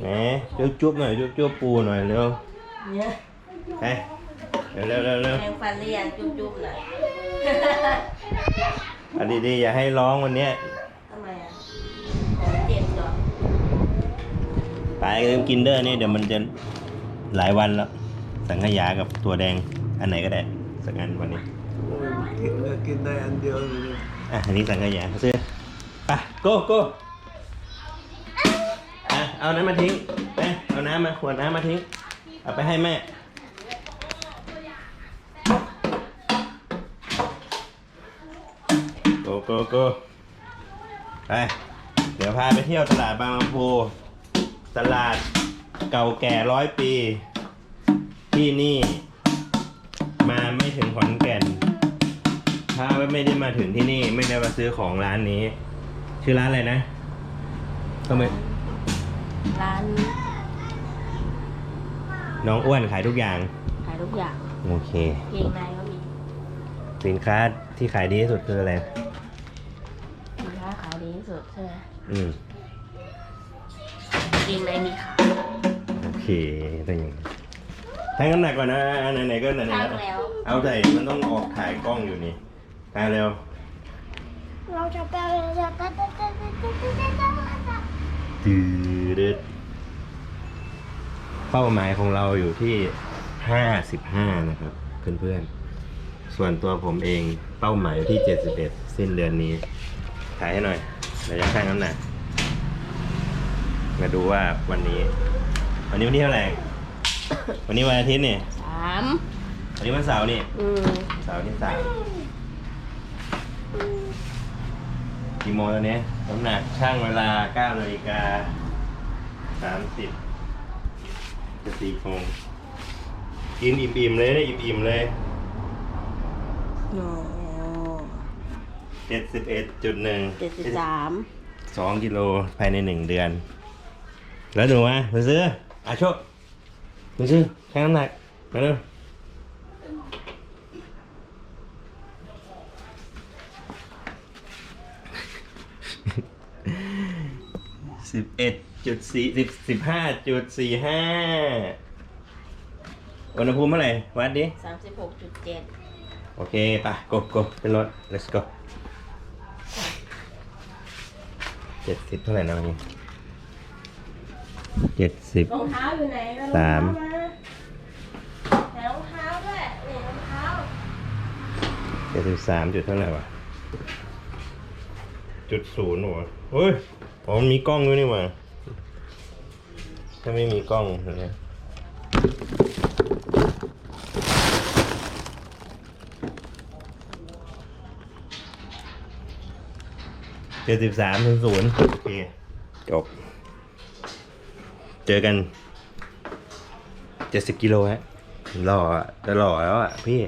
แหมจุ๊บจุ๊บหน่อยจุ๊บจุ๊บปูหน่อยเร็วเนี่ยไปเร็วเร็วเร็วเร็วแมงฟันเรียนจุ๊บๆหน่อยเอาดีๆอย่าให้ร้องวันเนี้ยทำไมอะของเจ็บเหรอไปลืมกินเด้อนี่เดี๋ยวมันจะหลายวันแล้ว สังขยากับตัวแดงอันไหนก็ได้สักอันวันนี้กินก็กินได้อันเดียวเลยอะอันนี้สังขยาซื้อไปโก้โก้อะ เอาน้ำมาทิ้งไปเอาน้ำมาขวดน้ำมาทิ้ง เอาไปให้แม่ โกโก้โก้ไป เดี๋ยวพาไปเที่ยวตลาดบางลำพูตลาดเก่าแก่ร้อยปี ที่นี่ มาไม่ถึงขอนแก่น ถ้าไม่ได้มาถึงที่นี่ ไม่ได้มาซื้อของร้านนี้ ชื่อร้านอะไรนะก็ไม่ ร้านน้องอ้วนขายทุกอย่าง ขายทุกอย่างโอเค เกงในก็มีสินค้าที่ขายดีที่สุดคืออะไร สินค้าขายดีที่สุดใช่ไหมอืม เกงในมีขายโอเคได้ยังทั้งน้ำหนักก่อนนะไหนๆก็ไหนๆช่างแล้วแล้ว เอาใจมันต้องออกถ่ายกล้องอยู่นี่ตายเร็ว เราจะไปจะไปจะไปจะไปจะไป ดืดดเป้าหมายของเราอยู่ที่ห้าสิบห้านะครับ เพื่อนๆ ส่วนตัวผมเองเป้าหมายอยู่ที่เจ็ดสิบเอ็ดสิ้นเดือนนี้ถ่ายให้หน่อยเดี๋ยวจะชั่งน้ำหนักมาดูว่าวันนี้ วันนี้วันที่เท่าไหร่ วันนี้วันอาทิตย์นี่สามวันนี้วันเสาร์นี่อืมเสาร์ที่สาม กี่โมงแล้วเนี้ยน้ำหนักช่างเวลาเก้านาฬิกาสามสิบจะสี่โมงกินอิ่มๆเลยนะอิ่มๆเลยโอ้เจ็ดสิบเอ็ดจุดหนึ่งเจ็ดสิบสามสองกิโลภายในหนึ่งเดือน แล้วหนูมาไปซื้ออาโชคไปซื้อช่างน้ำหนักมาเสิบเอ็ดจุดสี่สิบสิบห้าจุดสี่ห้าอุณหภูมิเท่าไหร่วัดดิสามสิบหกจุดเจ็ดโอเคไปะกบกบเป็นรถ let's go เจ็ดสิบเท่าไหร่นะวันนี้เจ็ดสิบ รองเท้าอยู่ไหนเอสามรองเท้ไหนรองเท้าด้วยนี่รองเท้าเจ็ดสิบสามจุดเท่าไหร่วะ จุดศูนย์หัวเฮ้ยอ๋อมันมีกล้องด้วยนี่ว่าถ้าไม่มีกล้องเนไหมเจ็ดสิบสามถึงศูนย์โอเคจบ เจอกันเจ็ดสิบกิโลฮะหล่ออะจะหล่อแล้วอะพี่